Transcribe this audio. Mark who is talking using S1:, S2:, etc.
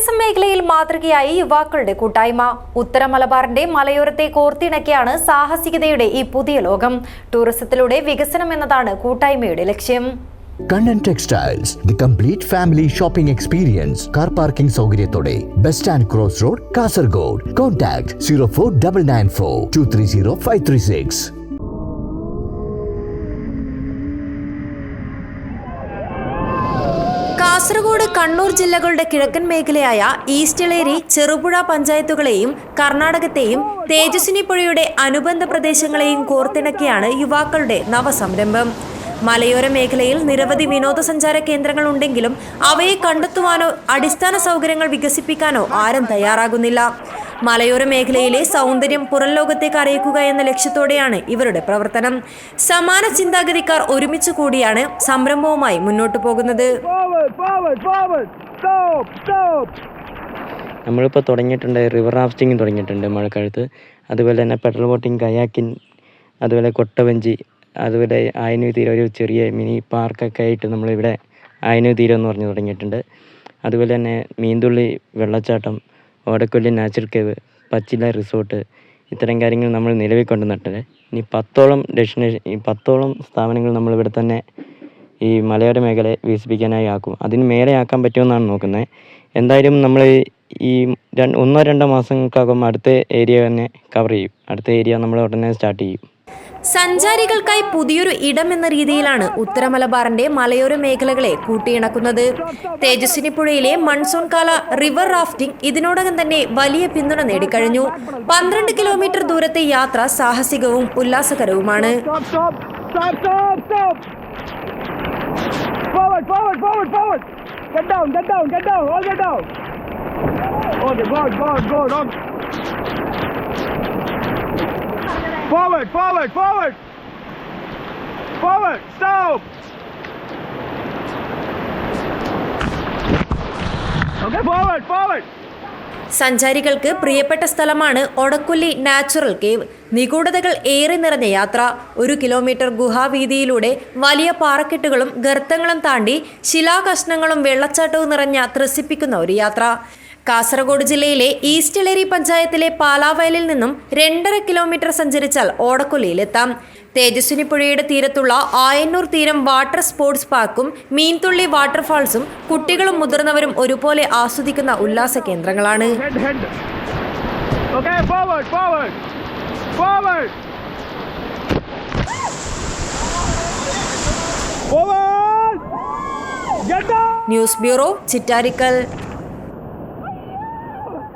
S1: Tourism മേഖലയിൽ മാതൃകയായി യുവാക്കളുടെ കൂട്ടായ്മ. ഉത്തര മലബാറിന്റെ മലയോരത്തെ കോർത്തിണക്കിയാണ് സാഹസികതയുടെ ഈ പുതിയ ലോകം. ടൂറിസത്തിലൂടെ വികസനം എന്നതാണ് കൂട്ടായ്മയുടെ ലക്ഷ്യം.
S2: Kannan textiles the complete family shopping experience car parking സൗകര്യത്തോടെ bus stand cross road Kasaragod contact zero four double nine four two three zero five three six
S1: Kasaragod Kannur ജില്ലകളുടെ കിഴക്കൻ മേഖലയായ ഈസ്റ്റിളേരി ചെറുപുഴ പഞ്ചായത്തുകളെയും കർണാടകത്തെയും തേജസ്വിനി പുഴയുടെ അനുബന്ധ പ്രദേശങ്ങളെയും കോർത്തിണക്കിയാണ് യുവാക്കളുടെ നവസംരംഭം. മലയോര മേഖലയിൽ നിരവധി വിനോദസഞ്ചാര കേന്ദ്രങ്ങൾ ഉണ്ടെങ്കിലും അവയെ കണ്ടെത്തുവാനോ അടിസ്ഥാന സൗകര്യങ്ങൾ വികസിപ്പിക്കാനോ ആരും തയ്യാറാകുന്നില്ല. മലയോര മേഖലയിലെ സൗന്ദര്യം പുറം ലോകത്തേക്ക് അറിയിക്കുക എന്ന ലക്ഷ്യത്തോടെയാണ് ഇവരുടെ പ്രവർത്തനം. സമാന ചിന്താഗതിക്കാർ ഒരുമിച്ച് കൂടിയാണ് സംരംഭവുമായി മുന്നോട്ടു പോകുന്നത്.
S3: നമ്മളിപ്പോൾ തുടങ്ങിയിട്ടുണ്ട് റിവർ റാഫ്റ്റിംഗ് തുടങ്ങിയിട്ടുണ്ട് മഴക്കാലത്ത്. അതുപോലെ തന്നെ പെട്രോൾ ബോട്ടിങ് കയാക്കിൻ അതുപോലെ കൊട്ടവഞ്ചി അതുപോലെ ആയനു തീരം ഒരു ചെറിയ മിനി പാർക്കൊക്കെ ആയിട്ട് നമ്മളിവിടെ ആയനു തീരം എന്ന് പറഞ്ഞ് തുടങ്ങിയിട്ടുണ്ട്. അതുപോലെ തന്നെ മീൻതുള്ളി വെള്ളച്ചാട്ടം Odakkolli natural cave Pachila resort ഇത്തരം കാര്യങ്ങൾ നമ്മൾ നിലവിൽ കൊണ്ടുവന്നിട്ടുണ്ട്. ഇനി പത്തോളം ഡെസ്റ്റിനേഷൻ പത്തോളം സ്ഥാപനങ്ങൾ നമ്മളിവിടെ തന്നെ ഈ മലയോര മേഖലയെ വികസിപ്പിക്കാനായി ആക്കും അതിന് മേലെ ആക്കാൻ പറ്റുമെന്നാണ് നോക്കുന്നത്. എന്തായാലും നമ്മൾ ഈ രണ്ട് ഒന്നോ രണ്ടോ മാസങ്ങൾക്കകം അടുത്ത ഏരിയ തന്നെ കവർ ചെയ്യും. അടുത്ത ഏരിയ നമ്മൾ ഉടനെ സ്റ്റാർട്ട് ചെയ്യും.
S1: സഞ്ചാരികൾക്കായി പുതിയൊരു ഇടം എന്ന രീതിയിലാണ് ഉത്തര മലബാറിന്റെ മലയോര മേഖലകളെ കൂട്ടിയിണക്കുന്നത്. തേജസ്വിനി പുഴയിലെ മൺസൂൺ കാല റിവർ റാഫ്റ്റിംഗ് ഇതിനോടകം തന്നെ വലിയ പിന്തുണ നേടിക്കഴിഞ്ഞു. പന്ത്രണ്ട് കിലോമീറ്റർ ദൂരത്തെ യാത്ര സാഹസികവും ഉല്ലാസകരവുമാണ്.
S4: Forward, forward, forward, forward. Get down, get down, get down. All get down. Okay, good, good, good. Okay. Forward, forward, forward. Forward, stop. Okay, forward, forward.
S1: സഞ്ചാരികൾക്ക് പ്രിയപ്പെട്ട സ്ഥലമാണ് ഒടക്കൊല്ലി നാച്ചുറൽ കേവ്. നിഗൂഢതകൾ ഏറെ നിറഞ്ഞ യാത്ര. ഒരു കിലോമീറ്റർ ഗുഹാവീതിയിലൂടെ വലിയ പാറക്കെട്ടുകളും ഗർത്തങ്ങളും താണ്ടി ശിലാകഷ്ണങ്ങളും വെള്ളച്ചാട്ടവും നിറഞ്ഞ ത്രസിപ്പിക്കുന്ന ഒരു യാത്ര. കാസർഗോഡ് ജില്ലയിലെ ഈസ്റ്റ് ഇളേരി പഞ്ചായത്തിലെ പാലാവയലിൽ നിന്നും രണ്ടര കിലോമീറ്റർ സഞ്ചരിച്ചാൽ ഓടക്കൊല്ലിയിലെത്താം തേജസ്വിനി പുഴയുടെ തീരത്തുള്ള ആയന്നൂർ തീരം വാട്ടർ സ്പോർട്സ് പാർക്കും മീൻതുള്ളി വാട്ടർഫാൾസും കുട്ടികളും മുതിർന്നവരും ഒരുപോലെ ആസ്വദിക്കുന്ന ഉല്ലാസ കേന്ദ്രങ്ങളാണ്. News bureau Chittarikkal